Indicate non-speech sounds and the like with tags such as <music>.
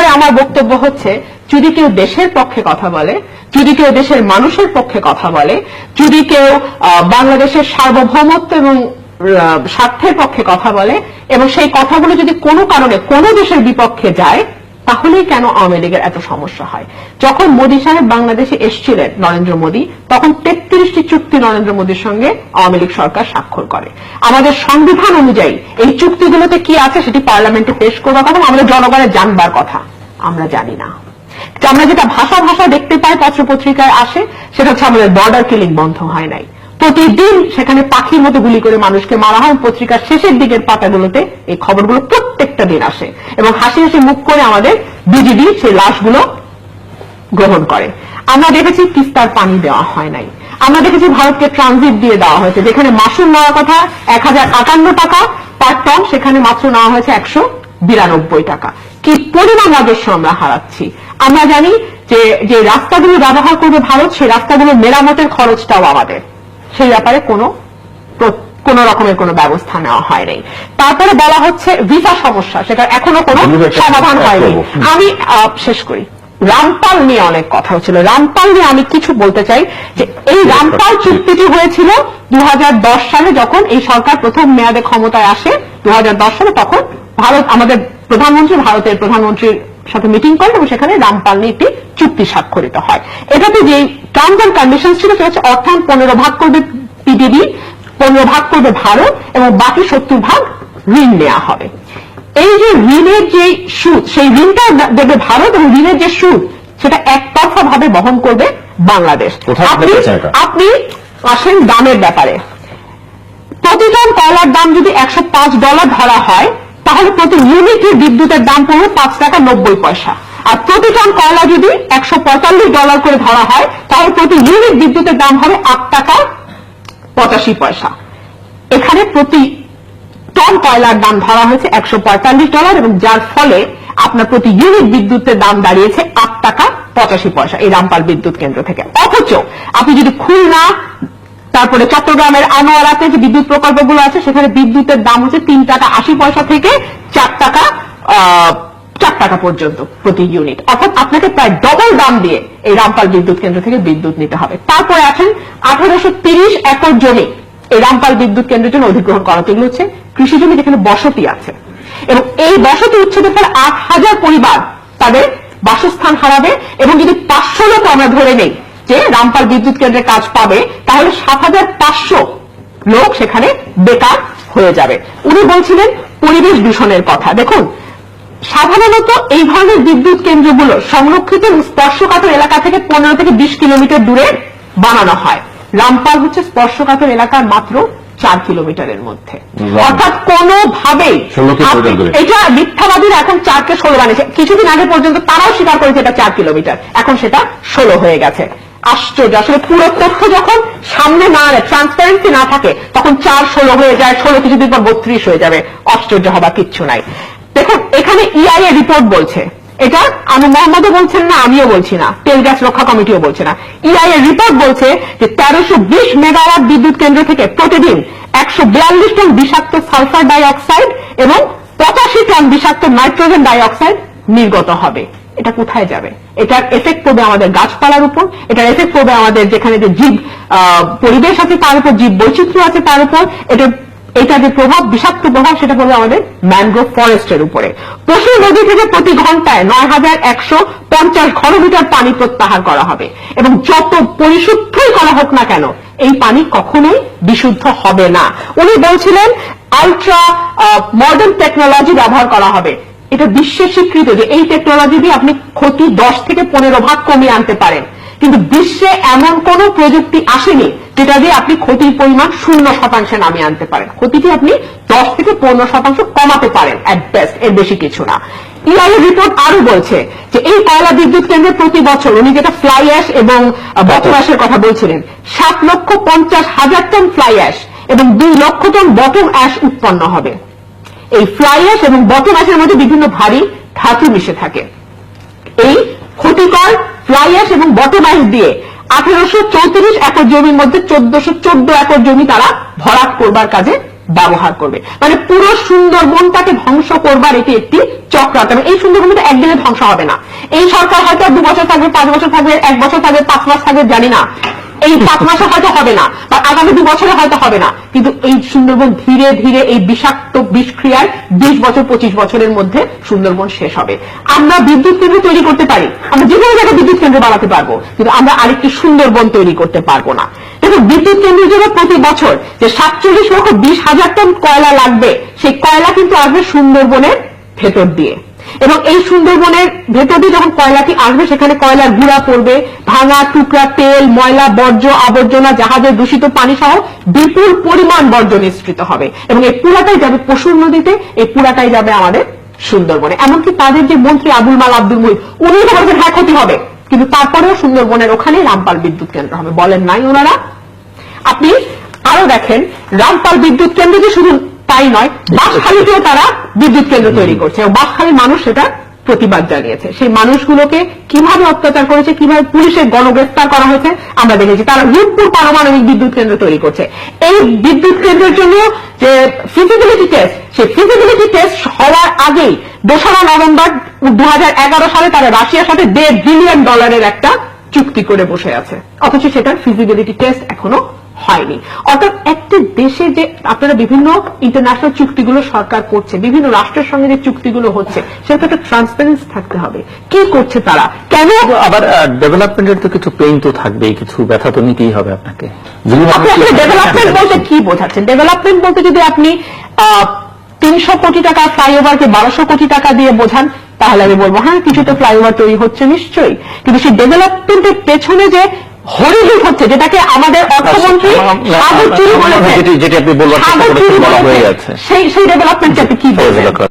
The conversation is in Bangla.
ব্যাপারে আমার বক্তব্য হচ্ছে, যদি কেউ দেশের পক্ষে কথা বলে, যদি কেউ দেশের মানুষের পক্ষে কথা বলে, যদি কেউ বাংলাদেশের সার্বভৌমত্ব এবং স্বার্থের পক্ষে কথা বলে, এবং সেই কথাগুলো যদি কোনো কারণে কোনো দেশের বিপক্ষে যায় তাহলেই কেন আওয়ামী লীগের এত সমস্যা হয়? যখন মোদী সাহেব বাংলাদেশে এসছিলেন নরেন্দ্র মোদী, তখন তেত্রিশটি চুক্তি নরেন্দ্র মোদীর সঙ্গে আওয়ামী লীগ সরকার স্বাক্ষর করে। আমাদের সংবিধান অনুযায়ী এই চুক্তিগুলোতে কি আছে সেটি পার্লামেন্টে পেশ করবার কথা আমাদের জনগণের জানবার কথা। আমরা জানি না। আমরা যেটা ভাষা ভাষা দেখতে পাই পত্র পত্রিকায় আসে, সেটা হচ্ছে আমাদের বর্ডার কিলিং বন্ধ হয় নাই। প্রতিদিন সেখানে পাখির মতো গুলি করে মানুষকে মারা হয়, পত্রিকার শেষের দিকের পাতাগুলোতে এই খবরগুলো প্রত্যেকটা দিন আসে। এবং হাসি হাসি মুখ করে আমাদের বিজিবি সেই লাশগুলো গ্রহণ করে। আমরা দেখেছি তিস্তার পানি দেওয়া হয় নাই। আমরা দেখেছি ভারতকে ট্রানজিট দিয়ে দেওয়া হয়েছে। যেখানে মাসুল নেওয়ার কথা এক হাজার আটান্ন টাকা পার টন সেখানে মাত্র নেওয়া হয়েছে একশো বিরানব্বই টাকা। কি পরিমাণ রাজস্ব আমরা হারাচ্ছি? আমরা জানি যে যে রাস্তাগুলো ব্যবহার করবে ভারত, সেই রাস্তাগুলো মেরামতের খরচটাও আমাদের। সেই ব্যাপারে কোনো কোনো রকমের কোনো ব্যবস্থা নেওয়া হয়নি। তারপরে বলা হচ্ছে ভিসা সমস্যা সেটা এখনও কোনো সমাধান হয়নি। আমি শেষ করি। রামপাল নিয়ে অনেক কথা হচ্ছিল। রামপাল নিয়ে আমি কিছু বলতে চাই যে এই রামপাল চুক্তিটি হয়েছিল দু সালে যখন এই সরকার প্রথম মেয়াদে ক্ষমতায় আসে দু হাজার দশ সালে তখন ভারত আমাদের প্রধানমন্ত্রী ভারতের প্রধানমন্ত্রীর সাথে মিটিং করেন এবং সেখানে রামপাল নিয়ে একটি চুক্তি স্বাক্ষরিত হয়। এটাতে যে টার্মস অ্যান্ড কন্ডিশন ছিল সেটা হচ্ছে অর্থায়ন পনেরো ভাগ করবে পিডিবি পনেরো ভাগ করবে ভারত এবং বাকি সত্তর ভাগ ঋণ নেওয়া হবে। এই যে ঋণের যে সুদ সেই ঋণটা দেবে ভারত এবং ঋণের যে সুদ সেটা একতরফা ভাবে বহন করবে বাংলাদেশ। আপনি আপনি আসেন দামের ব্যাপারে। প্রতি টন কয়লার দাম যদি একশো পাঁচ ডলার ধরা হয় তাহলে প্রতি ইউনিটের বিদ্যুতের দাম পড়বে পাঁচ টাকা নব্বই পয়সা। আর প্রতি টন কয়লা যদি একশো পঁয়তাল্লিশ ডলার করে ধরা হয় তাহলে প্রতি ইউনিট বিদ্যুতের দাম হবে আট টাকা পঁচাশি পয়সা। এখানে প্রতি টন কয়লার দাম ধরা হয়েছে একশো পঁয়তাল্লিশ ডলার এবং যার ফলে আপনার প্রতি ইউনিট বিদ্যুতের দাম দাঁড়িয়েছে আট টাকা পঁচাশি পয়সা এই রামপাল বিদ্যুৎ কেন্দ্র থেকে। অথচ আপনি যদি খুলনা, তারপরে চট্টগ্রামের আনোয়ারাতে যে বিদ্যুৎ প্রকল্পগুলো আছে, সেখানে বিদ্যুতের দাম হচ্ছে তিন টাকা আশি পয়সা থেকে চার টাকা টাকা পর্যন্ত প্রতি ইউনিট অর্থাৎ আপনাকে প্রায় ডবল দাম দিয়ে এই রামপাল বিদ্যুৎ কেন্দ্র থেকে বিদ্যুৎ নিতে হবে। তারপরে আছেন আঠারোশো তিরিশ একর জমি। এই রামপাল বিদ্যুৎ কেন্দ্রের জন্য অধিগ্রহণ করা। এগুলো হচ্ছে কৃষি জমি যেখানে বসতি আছে। এবং এই বসতি উচ্ছেদের ফলে আট হাজার পরিবার তাদের বাসস্থান হারাবে এবং যদি পাঁচশো লোক আমরা ধরে নেই যে রামপাল বিদ্যুৎ কেন্দ্রে কাজ পাবে, তাহলে সাত হাজার পাঁচশো লোক সেখানে বেকার হয়ে যাবে। উনি বলছিলেন পরিবেশ দূষণের কথা। দেখুন সাধারণত এই ধরনের বিদ্যুৎ কেন্দ্রগুলো সংরক্ষিত স্পর্শকাতর এলাকা থেকে পনেরো থেকে বিশ কিলোমিটার দূরে বানানো হয়। রামপাল হচ্ছে স্পর্শকাতর এলাকার মাত্র চার কিলোমিটারের মধ্যে। অর্থাৎ কোনোভাবেই 16 কিলোমিটার আপনি- দূরে। এটা মিথ্যাবাদীরা এখন চারকে ষোলো বানিয়েছে। কিছুদিন আগে পর্যন্ত তারাও স্বীকার করেছে এটা চার কিলোমিটার। এখন সেটা ষোলো হয়ে গেছে। আশ্চর্য। আসলে পুরো তথ্য যখন সামনে না ট্রান্সপারেন্সি না থাকে তখন চার ষোলো হয়ে যায় ষোলো কিছুদিন পর বত্রিশ হয়ে যাবে। আশ্চর্য হবার কিচ্ছু নাই। দেখুন, এখানে ইআইএ রিপোর্ট বলছে। এটা আনু মোহাম্মদও বলছেন না, আমিও বলছি না। তেল গ্যাস রক্ষা কমিটিও বলছে না। ইআইএ রিপোর্ট বলছে যে তেরোশো বিশ মেগাওয়াট বিদ্যুৎ কেন্দ্র থেকে প্রতিদিন একশো বিয়াল্লিশ টন বিষাক্ত সালফার ডাই অক্সাইড এবং পঁচাশি টন বিষাক্ত নাইট্রোজেন ডাই অক্সাইড নির্গত হবে। এটা কোথায় যাবে? এটার এফেক্ট পড়বে আমাদের গাছপালার উপর, এটার এফেক্ট পড়বে আমাদের যেখানে যে জীব পরিবেশ আছে তার উপর, জীব বৈচিত্র্য আছে তার উপর এটা এটা যে প্রভাব বিষাক্ত প্রভাব, সেটা পড়বে আমাদের ম্যানগ্রোভ ফরেস্টের উপরে। পশু নদী থেকে প্রতি ঘন্টায় নয় হাজার একশো পঞ্চাশ ঘনমিটার পানি প্রত্যাহার করা হবে। এবং যত পরিশুদ্ধই করা হোক না কেন, এই পানি কখনোই বিশুদ্ধ হবে না। উনি বলছিলেন আলট্রা মডার্ন টেকনোলজি ব্যবহার করা হবে। এটা বিশ্বের স্বীকৃত যে এই টেকনোলজি দিয়ে আপনি ক্ষতি দশ থেকে পনেরো ভাগ কমিয়ে আনতে পারেন। কিন্তু বিশ্বে এমন কোন প্রযুক্তি আসেনি যেটা দিয়ে আপনি ক্ষতির পরিমাণ শূন্য শতাংশে নামিয়ে আনতে পারেন। ক্ষতিটি আপনি দশ থেকে পনেরো শতাংশ কমাতে পারেন অ্যাট বেস্ট এর বেশি কিছু না। ইআই রিপোর্ট আরও বলছে যে এই কয়লা বিদ্যুৎ কেন্দ্রে প্রতি বছর উনি যেটা ফ্লাই অ্যাশ এবং বটম অ্যাশের কথা বলছিলেন সাত লক্ষ পঞ্চাশ হাজার টন ফ্লাই অ্যাশ এবং দুই লক্ষ টন বটম অ্যাশ উৎপন্ন হবে। এই ফ্লাই অ্যাশ এবং বটম অ্যাশের মধ্যে বিভিন্ন ভারী ধাতু মিশে থাকে। এই ক্ষতিকর অ্যাশ এবং অ্যাশ দিয়ে আঠারোশো চৌত্রিশ একর জমির মধ্যে চোদ্দশো চোদ্দ একর জমি তারা ভরাট করবার কাজে ব্যবহার করবে। মানে পুরো সুন্দরবনটাকে ধ্বংস করবার এটি একটি চক্রান্ত। এই সুন্দরবনটা একদিনে ধ্বংস হবে না। এই সরকার হয়তো দু বছর থাকবে, পাঁচ বছর থাকবে, এক বছর থাকবে, পাঁচ মাস থাকবে, জানি না। এই পাঁচ <laughs> মাসে হয়তো হবে না বা আগামী দু বছরে হয়তো হবে না। কিন্তু এই সুন্দরবন ধীরে ধীরে এই বিষাক্ত বিষক্রিয়ায় বিশ বছর পঁচিশ বছরের মধ্যে সুন্দরবন শেষ হবে। আমরা বিদ্যুৎ কেন্দ্র তৈরি করতে পারি আমরা যে কোনো জায়গায় বিদ্যুৎ কেন্দ্র বানাতে পারব কিন্তু আমরা আরেকটি সুন্দরবন তৈরি করতে পারব না। দেখুন বিদ্যুৎ কেন্দ্রের জন্য প্রতি বছর যে সাতচল্লিশ লক্ষ বিশ হাজার টন কয়লা লাগবে সেই কয়লা কিন্তু আসবে সুন্দরবনের ভেতর দিয়ে। এবং এই সুন্দরবনের ভেতর দিয়ে যখন কয়লাটি আসবে, সেখানে কয়লার গুঁড়া পড়বে। ভাঙা টুকরা, তেল, ময়লা, বর্জ্য, আবর্জনা, জাহাজের দূষিত পানি সহ বিপুল পরিমাণ বর্জ্য নিঃসৃত হবে। এবং এই পুরাটাই যাবে পশুর নদীতে, এই পুরাটাই যাবে আমাদের সুন্দরবনে। এমনকি তাদের যে মন্ত্রী আবুল মাল আব্দুল মুহিত উনি বলছেন হ্যাঁ ক্ষতি হবে। কিন্তু তারপরেও সুন্দরবনের ওখানে রামপাল বিদ্যুৎ কেন্দ্র হবে। বলেন নাই ওনারা? আপনি আরও দেখেন, রামপাল বিদ্যুৎ কেন্দ্র যে শুধু তাই নয়, বাসখালীতেও তারা বিদ্যুৎ কেন্দ্র তৈরি করছে এবং বাসখালীর মানুষ সেটা প্রতিবাদ জানিয়েছে। সেই মানুষগুলোকে কীভাবে অত্যাচার করেছে, কীভাবে পুলিশের গণগ্রেফতার করা হয়েছে, আমরা দেখেছি। তারা রূপপুর পারমাণবিক বিদ্যুৎ কেন্দ্র তৈরি করছে। এই বিদ্যুৎ কেন্দ্রের জন্য যে ফিজিবিলিটি টেস্ট সেই ফিজিবিলিটি টেস্ট হওয়ার আগেই দোসরা নভেম্বর দু হাজার এগারো সালে তারা রাশিয়ার সাথে দেড় বিলিয়ন ডলারের একটা চুক্তি করে বসে আছে। অথচ সেটার ফিজিবিলিটি টেস্ট এখনও হয়নি। অর্থাৎ একটি দেশে যে আপনারা বিভিন্ন ইন্টারন্যাশনাল চুক্তিগুলো সরকার করছে বিভিন্ন রাষ্ট্রের সঙ্গে যে চুক্তিগুলো হচ্ছে সেটা একটা ট্রান্সপারেন্সি থাকতে হবে। কি করছে তারা? কেন আবার ডেভেলপমেন্টের তো কিছু পেইন তো থাকবেই কিছু ব্যথা তো নিতেই হবে আপনাকে। ডেভেলপমেন্ট বলতে কি বোঝাচ্ছেন? ডেভেলপমেন্ট বলতে যদি আপনি তিনশো কোটি টাকা ফ্লাইওভারকে বারোশো কোটি টাকা দিয়ে বোঝান তাহলে আমি বলব হ্যাঁ কিছু তো ফ্লাইওভার তৈরি হচ্ছে নিশ্চয়ই। কিন্তু সেই ডেভেলপমেন্টের পেছনে যে হরিহির হচ্ছে যেটাকে আমাদের অর্থমন্ত্রী সাগর চুরি বলেছেন যেটি- আপনি বলবার চেষ্টা করেছেন বলা হয়ে। গেছে। সেই সেই ডেভেলপমেন্টটা আপনি কি বলবেন।